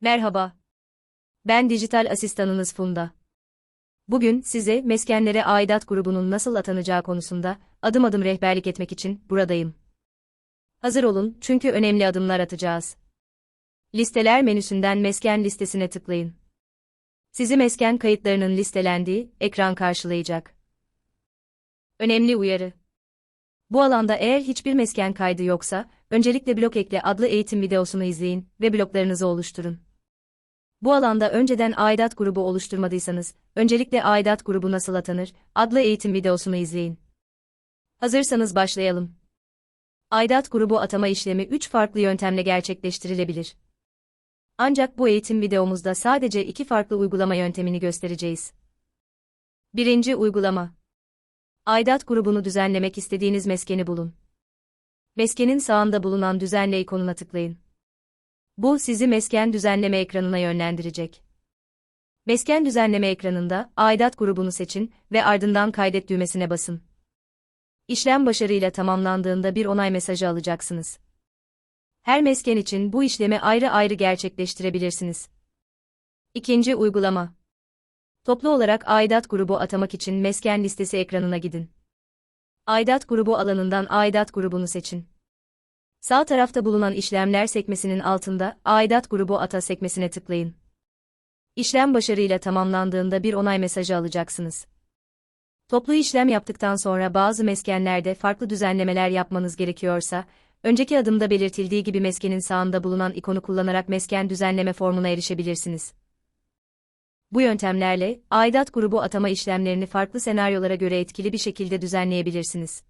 Merhaba. Ben dijital asistanınız Funda. Bugün size meskenlere aidat grubunun nasıl atanacağı konusunda adım adım rehberlik etmek için buradayım. Hazır olun çünkü önemli adımlar atacağız. Listeler menüsünden mesken listesine tıklayın. Sizi mesken kayıtlarının listelendiği ekran karşılayacak. Önemli uyarı. Bu alanda eğer hiçbir mesken kaydı yoksa, öncelikle blok ekle adlı eğitim videosunu izleyin ve bloklarınızı oluşturun. Bu alanda önceden aidat grubu oluşturmadıysanız, öncelikle aidat grubu nasıl atanır adlı eğitim videosunu izleyin. Hazırsanız başlayalım. Aidat grubu atama işlemi 3 farklı yöntemle gerçekleştirilebilir. Ancak bu eğitim videomuzda sadece iki farklı uygulama yöntemini göstereceğiz. Birinci uygulama. Aidat grubunu düzenlemek istediğiniz meskeni bulun. Meskenin sağında bulunan düzenle ikonuna tıklayın. Bu sizi mesken düzenleme ekranına yönlendirecek. Mesken düzenleme ekranında aidat grubunu seçin ve ardından kaydet düğmesine basın. İşlem başarıyla tamamlandığında bir onay mesajı alacaksınız. Her mesken için bu işlemi ayrı ayrı gerçekleştirebilirsiniz. İkinci uygulama. Toplu olarak aidat grubu atamak için mesken listesi ekranına gidin. Aidat grubu alanından aidat grubunu seçin. Sağ tarafta bulunan işlemler sekmesinin altında aidat grubu ata sekmesine tıklayın. İşlem başarıyla tamamlandığında bir onay mesajı alacaksınız. Toplu işlem yaptıktan sonra bazı meskenlerde farklı düzenlemeler yapmanız gerekiyorsa, önceki adımda belirtildiği gibi meskenin sağında bulunan ikonu kullanarak mesken düzenleme formuna erişebilirsiniz. Bu yöntemlerle, aidat grubu atama işlemlerini farklı senaryolara göre etkili bir şekilde düzenleyebilirsiniz.